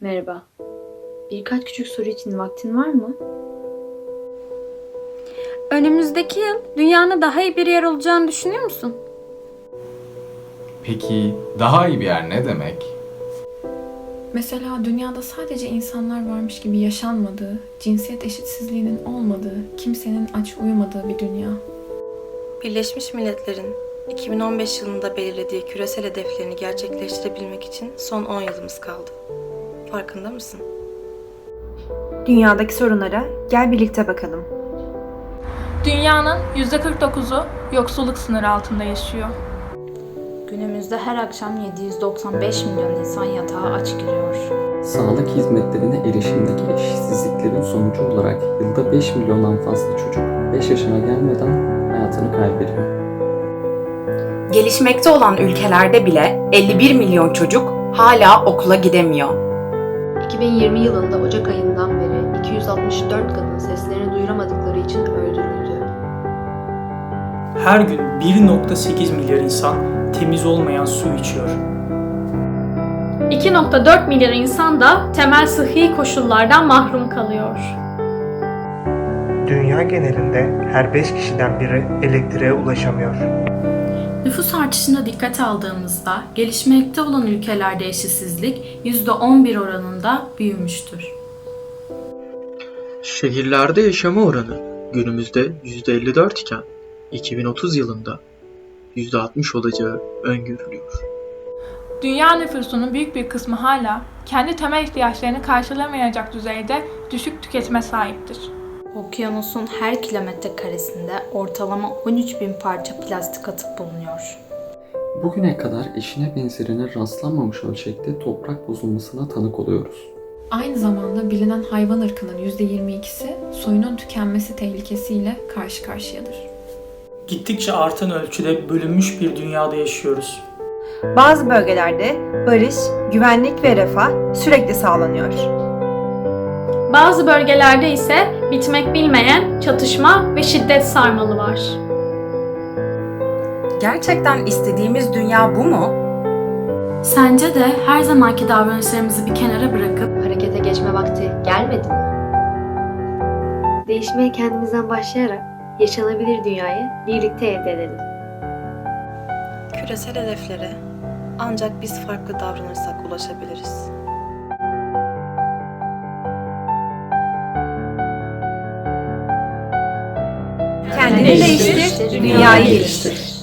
Merhaba. Birkaç küçük soru için vaktin var mı? Önümüzdeki yıl dünyanın daha iyi bir yer olacağını düşünüyor musun? Peki daha iyi bir yer ne demek? Mesela dünyada sadece insanlar varmış gibi yaşanmadığı, cinsiyet eşitsizliğinin olmadığı, kimsenin aç uyumadığı bir dünya. Birleşmiş Milletler'in 2015 yılında belirlediği küresel hedeflerini gerçekleştirebilmek için son 10 yılımız kaldı. Farkında mısın? Dünyadaki sorunlara gel birlikte bakalım. Dünyanın %49'u yoksulluk sınırı altında yaşıyor. Günümüzde her akşam 795 milyon insan yatağa aç giriyor. Sağlık hizmetlerine erişimdeki eşitsizliklerin sonucu olarak yılda 5 milyondan fazla çocuk 5 yaşına gelmeden hayatını kaybediyor. Gelişmekte olan ülkelerde bile 51 milyon çocuk hala okula gidemiyor. 2020 yılında Ocak ayından beri 264 kadın seslerini duyuramadıkları için öldürüldü. Her gün 1.8 milyar insan temiz olmayan su içiyor. 2.4 milyar insan da temel sıhhi koşullardan mahrum kalıyor. Dünya genelinde her 5 kişiden biri elektriğe ulaşamıyor. Nüfus artışına dikkat aldığımızda gelişmekte olan ülkelerde eşitsizlik %11 oranında büyümüştür. Şehirlerde yaşama oranı günümüzde %54 iken 2030 yılında %60 olacağı öngörülüyor. Dünya nüfusunun büyük bir kısmı hala kendi temel ihtiyaçlarını karşılamayacak düzeyde düşük tüketime sahiptir. Okyanusun her kilometre karesinde ortalama 13 bin parça plastik atık bulunuyor. Bugüne kadar eşine benzerine rastlanmamış ölçekte toprak bozulmasına tanık oluyoruz. Aynı zamanda bilinen hayvan ırkının %22'si soyunun tükenmesi tehlikesiyle karşı karşıyadır. Gittikçe artan ölçüde bölünmüş bir dünyada yaşıyoruz. Bazı bölgelerde barış, güvenlik ve refah sürekli sağlanıyor. Bazı bölgelerde ise bitmek bilmeyen çatışma ve şiddet sarmalı var. Gerçekten istediğimiz dünya bu mu? Sence de her zamanki davranışlarımızı bir kenara bırakıp Harekete geçme vakti gelmedi mi? Değişmeye kendimizden başlayarak yaşanabilir dünyayı birlikte elde edelim. Küresel hedeflere ancak biz farklı davranırsak ulaşabiliriz. Kendini değiştir, dünyayı geliştir.